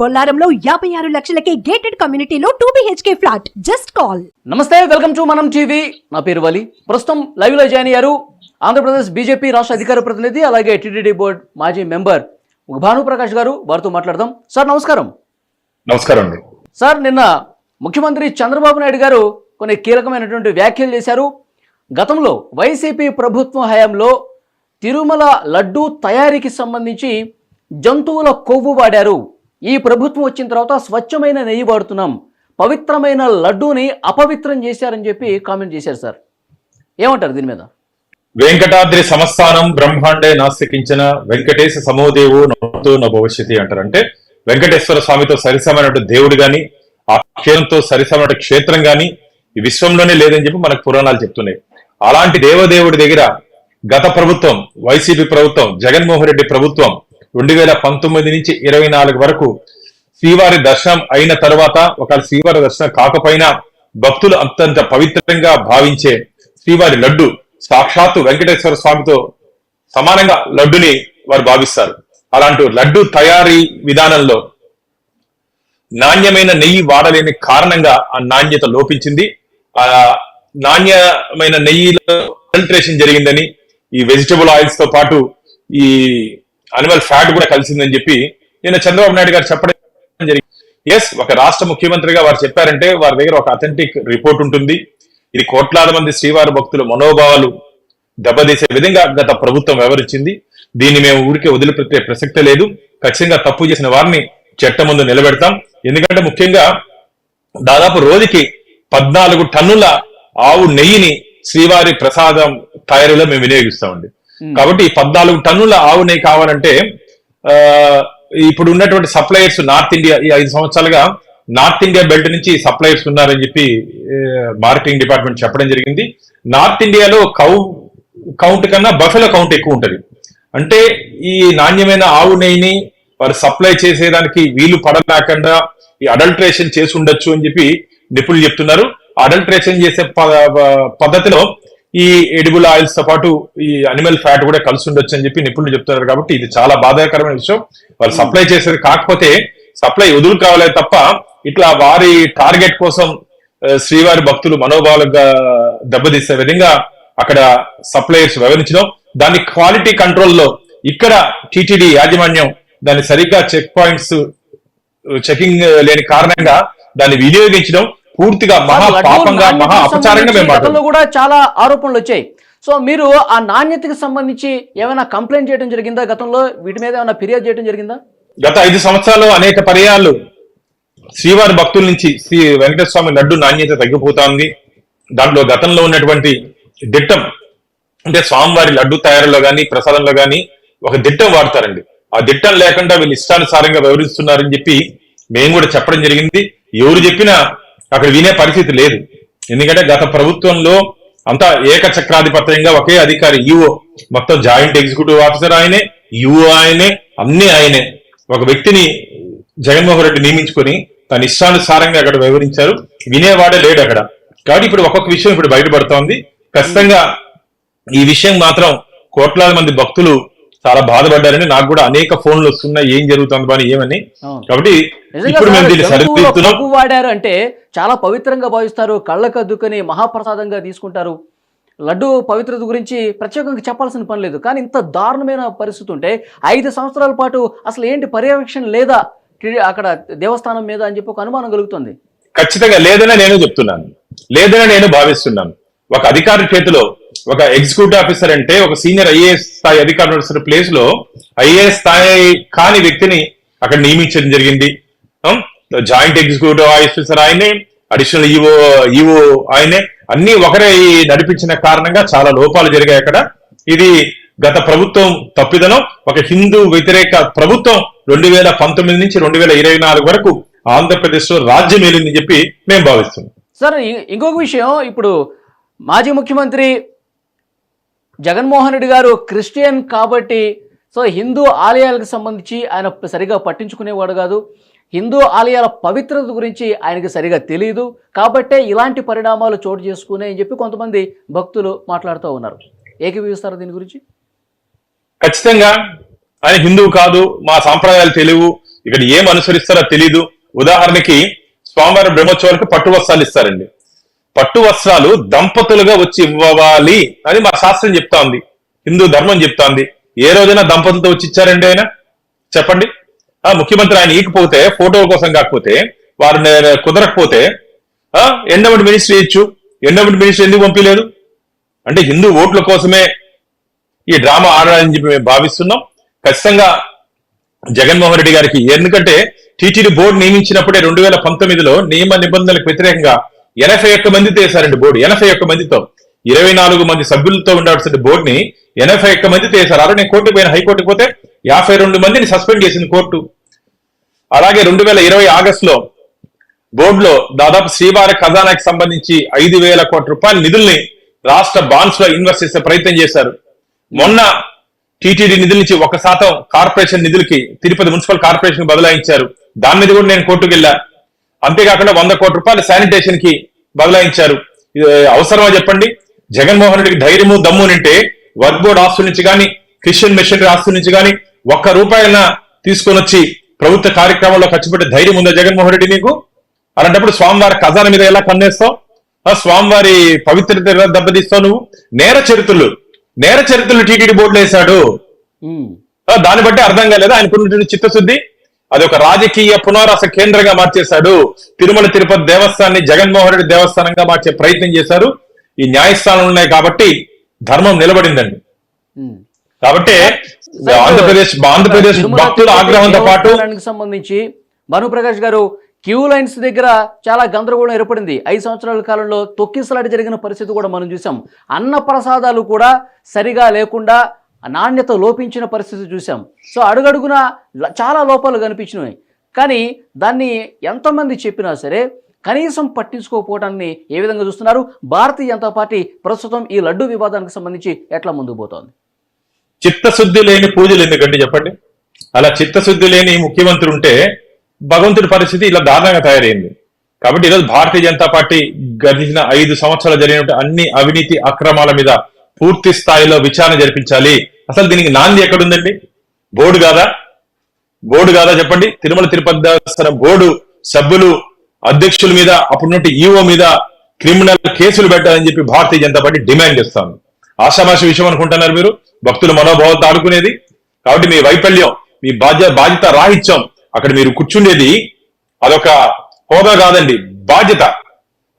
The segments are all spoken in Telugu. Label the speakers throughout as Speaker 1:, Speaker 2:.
Speaker 1: బొల్లారంలో యాభై ఆరు లక్షలకే గేటెడ్ కమ్యూనిటీలో two BHK flat just call
Speaker 2: నమస్తే వెల్కమ్ టు మనం టీవీ. నా పేరు వలి. ప్రస్తుతం లైవ్లో జాయిన్ అయ్యారు ఆంధ్రప్రదేశ్ బీజేపీ రాష్ట్ర అధికార ప్రతినిధి అలాగే టీటీడీ బోర్డ్ మాజీ మెంబర్ భానుప్రకాష్ గారు. వారితో మాట్లాడదాం. సార్ నమస్కారం.
Speaker 3: నమస్కారం అండి.
Speaker 2: సార్ నిన్న ముఖ్యమంత్రి చంద్రబాబు నాయుడు గారు కొన్ని కీలకమైనటువంటి వ్యాఖ్యలు చేశారు. గతంలో వైసీపీ ప్రభుత్వం హయాంలో తిరుమల లడ్డూ తయారీకి సంబంధించి జంతువుల కొవ్వు వాడారు. ఈ ప్రభుత్వం వచ్చిన తర్వాత స్వచ్ఛమైన నెయ్యి వాడుతున్నాం. పవిత్రమైన లడ్డూని అపవిత్రం చేశారని చెప్పి కామెంట్ చేశారు సార్. ఏమంటారు దీని మీద?
Speaker 3: వెంకటాద్రి సంస్థానం బ్రహ్మాండే నాస్తికించిన వెంకటేశ సమోదేవు నవ్వుతూ నా భవిష్యతి అంటారు అంటే వెంకటేశ్వర స్వామితో సరిసమైనటువంటి దేవుడు గాని ఆ క్షేత్రంతో సరిసమైన క్షేత్రం గాని ఈ విశ్వంలోనే లేదని చెప్పి మనకు పురాణాలు చెప్తున్నాయి. అలాంటి దేవదేవుడి దగ్గర గత ప్రభుత్వం వైసీపీ ప్రభుత్వం జగన్మోహన్ రెడ్డి ప్రభుత్వం రెండు వేల పంతొమ్మిది నుంచి ఇరవై నాలుగు వరకు శ్రీవారి దర్శనం అయిన తర్వాత ఒకవేళ శ్రీవారి దర్శనం కాకపోయినా భక్తులు అత్యంత పవిత్రంగా భావించే శ్రీవారి లడ్డు సాక్షాత్తు వెంకటేశ్వర స్వామితో సమానంగా లడ్డుని వారు భావిస్తారు. అలాంటి లడ్డు తయారీ విధానంలో నాణ్యమైన నెయ్యి వాడలేని కారణంగా ఆ నాణ్యత లోపించింది. ఆ నాణ్యమైన నెయ్యిలో అడల్ట్రేషన్ జరిగిందని ఈ వెజిటబుల్ ఆయిల్స్తో పాటు ఈ అనిమల్ ఫ్యాట్ కూడా కలిసిందని చెప్పి నిన్న చంద్రబాబు నాయుడు గారు చెప్పడం జరిగింది. ఎస్ ఒక రాష్ట్ర ముఖ్యమంత్రిగా వారు చెప్పారంటే వారి దగ్గర ఒక అథెంటిక్ రిపోర్ట్ ఉంటుంది. ఇది కోట్లాది మంది శ్రీవారి భక్తుల మనోభావాలు దెబ్బతీసే విధంగా గత ప్రభుత్వం వివరించింది దీన్ని మేము ఊరికే వదిలిపెట్టే ప్రసక్తే లేదు. ఖచ్చితంగా తప్పు చేసిన వారిని చట్టం ముందు నిలబెడతాం. ఎందుకంటే ముఖ్యంగా దాదాపు రోజుకి పద్నాలుగు టన్నుల ఆవు నెయ్యిని శ్రీవారి ప్రసాదం తయారీలో మేము వినియోగిస్తామండి Hmm. కాబట్టి ఈ పద్నాలుగు టన్నుల ఆవు నెయ్యి కావాలంటే ఆ ఇప్పుడు ఉన్నటువంటి సప్లయర్స్ నార్త్ ఇండియా ఈ ఐదు సంవత్సరాలుగా నార్త్ ఇండియా బెల్ట్ నుంచి సప్లయర్స్ ఉన్నారని చెప్పి మార్కెటింగ్ డిపార్ట్మెంట్ చెప్పడం జరిగింది. నార్త్ ఇండియాలో కౌ కౌంట్ కన్నా బఫెలో కౌంట్ ఎక్కువ ఉంటుంది. అంటే ఈ నాణ్యమైన ఆవు నెయ్యిని వారు సప్లై చేసేదానికి వీలు పడలేకుండా ఈ అడల్ట్రేషన్ చేసి ఉండొచ్చు అని చెప్పి నిపుణులు చెప్తున్నారు. అడల్ట్రేషన్ చేసే ప- పద్ధతిలో ఈ ఎడిబుల్ ఆయిల్స్తో పాటు ఈ అనిమల్ ఫ్యాట్ కూడా కలిసి ఉండొచ్చు అని చెప్పి నిపుణులు చెప్తున్నారు కాబట్టి ఇది చాలా బాధాకరమైన విషయం. వాళ్ళు సప్లై చేసేది కాకపోతే సప్లై వదులు కావాలే తప్ప ఇట్లా వారి టార్గెట్ కోసం శ్రీవారి భక్తులు మనోభావాలుగా దెబ్బతీసే విధంగా అక్కడ సప్లయర్స్ వివరించడం దాని క్వాలిటీ కంట్రోల్లో ఇక్కడ టిటిడి యాజమాన్యం దాన్ని సరిగ్గా చెక్ పాయింట్స్ చెకింగ్ లేని కారణంగా దాన్ని వినియోగించడం పూర్తిగా మహా పాపంగా మహా అపచారంగా
Speaker 2: కూడా చాలా ఆరోపణలు వచ్చాయి. సో మీరు ఆ నాణ్యతకి సంబంధించి ఏమైనా కంప్లైంట్ చేయడం జరిగిందా గతంలో? వీటి మీద ఏమైనా ఫిర్యాదు చేయడం జరిగిందా?
Speaker 3: గత ఐదు సంవత్సరాలు అనేక పర్యాలు శ్రీవారి భక్తుల నుంచి శ్రీ వెంకటేశ్వర స్వామి లడ్డు నాణ్యత తగ్గిపోతా ఉంది దాంట్లో గతంలో ఉన్నటువంటి దిట్టం అంటే స్వామివారి లడ్డు తయారీలో గాని ప్రసాదంలో గాని ఒక దిట్టం వాడతారండి. ఆ దిట్టం లేకుండా వీళ్ళు ఇష్టానుసారంగా వ్యవహరిస్తున్నారని చెప్పి మేము కూడా చెప్పడం జరిగింది. ఎవరు చెప్పినా అక్కడ వినే పరిస్థితి లేదు. ఎందుకంటే గత ప్రభుత్వంలో అంతా ఏకచక్రాధిపత్యంగా ఒకే అధికారి ఈఓ మొత్తం జాయింట్ ఎగ్జిక్యూటివ్ ఆఫీసర్ ఆయనే యుఓ ఆయనే అన్ని ఆయనే. ఒక వ్యక్తిని జగన్మోహన్ రెడ్డి నియమించుకొని తన ఇష్టానుసారంగా అక్కడ వివరించారు వినేవాడే లేడు అక్కడ. కాబట్టి ఇప్పుడు ఒక్కొక్క విషయం ఇప్పుడు బయటపడుతోంది. ఖచ్చితంగా ఈ విషయం మాత్రం కోట్లాది మంది భక్తులు చాలా బాధపడ్డారని నాకు కూడా అనేక ఫోన్లు వస్తున్నాయి ఏం జరుగుతుంది పని ఏమని. కాబట్టి ఇప్పుడు మేము దీన్ని సరిదిద్దుతున్నాం.
Speaker 2: వాడారు అంటే చాలా పవిత్రంగా భావిస్తారు కళ్ళకు అద్దుకొని మహాప్రసాదంగా తీసుకుంటారు. లడ్డు పవిత్రత గురించి ప్రత్యేకంగా చెప్పాల్సిన పని లేదు. కానీ ఇంత దారుణమైన పరిస్థితి ఉంటే ఐదు సంవత్సరాల పాటు అసలు ఏంటి పర్యవేక్షణ లేదా అక్కడ దేవస్థానం మీద అని చెప్పి ఒక అనుమానం కలుగుతుంది.
Speaker 3: ఖచ్చితంగా లేదనే నేను చెప్తున్నాను. లేదనే నేను భావిస్తున్నాను. ఒక అధికారి చేతిలో ఒక ఎగ్జిక్యూటివ్ ఆఫీసర్ అంటే ఒక సీనియర్ ఐఏఎస్ స్థాయి అధికారి ప్లేస్లో ఐఏఎస్ స్థాయి కాని వ్యక్తిని అక్కడ నియమించడం జరిగింది. జాయింట్ ఎగ్జిక్యూటివ్ ఆఫీసర్ ఆయనే అడిషనల్ ఈఓ ఈఓ ఆయనే అన్ని ఒకరే నడిపించిన కారణంగా చాలా లోపాలు జరిగాయి అక్కడ. ఇది గత ప్రభుత్వం తప్పిదనం. ఒక హిందూ వ్యతిరేక ప్రభుత్వం రెండు వేల పంతొమ్మిది నుంచి రెండు వేల ఇరవై నాలుగు వరకు ఆంధ్రప్రదేశ్లో రాజ్యం ఏలిందని చెప్పి మేము భావిస్తున్నాం.
Speaker 2: సార్ ఇంకొక విషయం ఇప్పుడు మాజీ ముఖ్యమంత్రి జగన్మోహన్ రెడ్డి గారు క్రిస్టియన్ కాబట్టి సో హిందూ ఆలయాలకు సంబంధించి ఆయన సరిగా పట్టించుకునేవాడు కాదు. హిందూ ఆలయాల పవిత్రత గురించి ఆయనకి సరిగా తెలియదు కాబట్టే ఇలాంటి పరిణామాలు చోటు చేసుకునే అని చెప్పి కొంతమంది భక్తులు మాట్లాడుతూ ఉన్నారు. ఏకీభవిస్తారు దీని గురించి?
Speaker 3: ఖచ్చితంగా. ఆయన హిందువు కాదు మా సాంప్రదాయాలు తెలియవు ఇక్కడ ఏం అనుసరిస్తారో తెలియదు ఉదాహరణకి స్వామివారి బ్రహ్మోత్సవాలకు పట్టు వస్త్రాలు ఇస్తారండి. పట్టు వస్త్రాలు దంపతులుగా వచ్చి ఇవ్వాలి అని మా శాస్త్రం చెప్తా ఉంది. హిందూ ధర్మం చెప్తా ఉంది. ఏ రోజైనా దంపతులతో వచ్చి ఇచ్చారండి ఆయన? చెప్పండి. ఆ ముఖ్యమంత్రి ఆయన ఈకపోతే ఫోటోల కోసం కాకపోతే వారు కుదరకపోతే ఆ ఎండమెంట్ మినిస్ట్రీ ఇచ్చు. ఎండమెంట్ మినిస్ట్రీ ఎందుకు పంపించలేదు అంటే హిందూ ఓట్ల కోసమే ఈ డ్రామా ఆడాలని చెప్పి మేము భావిస్తున్నాం. ఖచ్చితంగా జగన్మోహన్ రెడ్డి గారికి ఎందుకంటే టీటీడీ బోర్డు నియమించినప్పుడే రెండు వేల పంతొమ్మిదిలో నియమ నిబంధనలకు వ్యతిరేకంగా ఎనభై ఒక్క మందితో వేశారండి బోర్డు. ఎనభై ఒక్క మందితో. ఇరవై నాలుగు మంది సభ్యులతో ఉండాల్సిన బోర్డుని ఎనభై ఒక్క మందితో వేశారు. అలా నేను కోర్టుకు పోయిన హైకోర్టుకు పోతే యాభై రెండు మందిని సస్పెండ్ చేసింది కోర్టు. అలాగే రెండు వేల ఇరవై ఆగస్టులో బోర్డులో దాదాపు శ్రీవారి ఖజానాకి సంబంధించి ఐదు వేల కోట్ల రూపాయల నిధుల్ని రాష్ట్ర బాండ్స్లో ఇన్వెస్ట్ చేసే ప్రయత్నం చేశారు. మొన్న టీటీడీ నిధుల నుంచి ఒక శాతం కార్పొరేషన్ నిధులకి తిరుపతి మున్సిపల్ కార్పొరేషన్ బదలాయించారు. దాని మీద కూడా నేను కోర్టుకు వెళ్ళా. అంతేకాకుండా వంద కోట్ల రూపాయలు శానిటేషన్కి బదలాయించారు. ఇది అవసరమా చెప్పండి? జగన్మోహన్ రెడ్డికి ధైర్యము దమ్ము అంటే వర్క్ బోర్డ్ ఆస్తుల నుంచి కానీ క్రిస్టియన్ మిషనరీ ఆస్తుల నుంచి కానీ ఒక్క రూపాయన తీసుకొని వచ్చి ప్రభుత్వ కార్యక్రమంలో ఖర్చు పెట్టే ధైర్యం ఉందా జగన్మోహన్ రెడ్డి నీకు? అలాంటప్పుడు స్వామివారి ఖజానా మీద ఎలా కన్నేస్తావు? స్వామివారి పవిత్రత దెబ్బతీస్తావు నువ్వు? నేర చరిత్రలు. నేర చరిత్రలు టీటీడీ బోర్డులో వేశాడు. దాన్ని బట్టి అర్థం కాలేదా. ఆయనకున్నటువంటి చిత్తశుద్ధి. అది ఒక రాజకీయ పునరాస కేంద్రంగా మార్చేశాడు. తిరుమల తిరుపతి దేవస్థానాన్ని జగన్మోహన్ రెడ్డి దేవస్థానంగా మార్చే ప్రయత్నం చేశారు. ఈ న్యాయస్థానాలు ఉన్నాయి కాబట్టి ధర్మం నిలబడిందండి. కాబట్టి ఆంధ్రప్రదేశ్ ఆంధ్రప్రదేశ్ భక్తుల ఆగ్రహంతో పాటు
Speaker 2: సంబంధించి భానుప్రకాష్ గారు క్యూ లైన్స్ దగ్గర చాలా గందరగోళం ఏర్పడింది. ఐదు సంవత్సరాల కాలంలో తొక్కిసలాట జరిగిన పరిస్థితి కూడా మనం చూసాం. అన్న ప్రసాదాలు కూడా సరిగా లేకుండా నాణ్యత లోపించిన పరిస్థితి చూసాం సో అడుగడుగున చాలా లోపాలు కనిపించినాయి. కానీ దాన్ని ఎంతమంది చెప్పినా సరే కనీసం పట్టించుకోకపోవడాన్ని ఏ విధంగా చూస్తున్నారు? భారతీయ జనతా పార్టీ ప్రస్తుతం ఈ లడ్డు వివాదానికి సంబంధించి ఎట్లా ముందుకు పోతోంది?
Speaker 3: చిత్తశుద్ధి లేని పూజలు ఎందుకండి చెప్పండి? అలా చిత్తశుద్ధి లేని ముఖ్యమంత్రి ఉంటే భగవంతుడి పరిస్థితి ఇలా దారుణంగా తయారైంది. కాబట్టి ఈరోజు భారతీయ జనతా పార్టీ గడిచిన ఐదు సంవత్సరాలు జరిగిన అన్ని అవినీతి అక్రమాల మీద పూర్తి స్థాయిలో విచారణ జరిపించాలి. అసలు దీనికి నాంది ఎక్కడుందండి? బోర్డు కాదా? బోర్డు కాదా చెప్పండి. తిరుమల తిరుపతి దేవస్థానం బోర్డు సభ్యులు అధ్యక్షుల మీద అప్పుడున్నట్టు ఈఓ మీద క్రిమినల్ కేసులు పెట్టాలని చెప్పి భారతీయ జనతా పార్టీ డిమాండ్ చేస్తాను ఆశాభాష విషయం అనుకుంటున్నారు మీరు? భక్తుల మనోభావాలతో ఆడుకునేది కాబట్టి మీ వైఫల్యం మీ బాధ్యత బాధ్యత రాహిత్యం. అక్కడ మీరు కూర్చుండేది అదొక హోదా కాదండి బాధ్యత.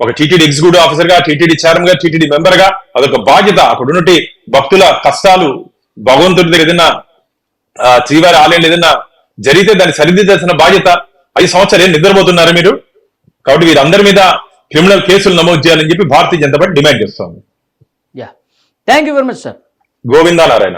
Speaker 3: ఒక టీటీడీ ఎగ్జిక్యూటివ్ ఆఫీసర్గా టీటీడీ చైర్మన్గా టీటీడీ మెంబర్గా అదొక బాధ్యత అక్కడ ఉన్నటి భక్తుల కష్టాలు భగవంతుడి దగ్గర ఏదైనా శ్రీవారి ఆలయంలో ఏదైనా జరిగితే దాన్ని సరిదిద్దాల్సిన బాధ్యత ఐదు సంవత్సరాలు ఏం నిద్రపోతున్నారు మీరు? కాబట్టి వీరందరి మీద క్రిమినల్ కేసులు నమోదు చేయాలని చెప్పి భారతీయ జనతా పార్టీ డిమాండ్ చేస్తోంది.
Speaker 2: Thank you very much sir.
Speaker 3: Govinda Narayana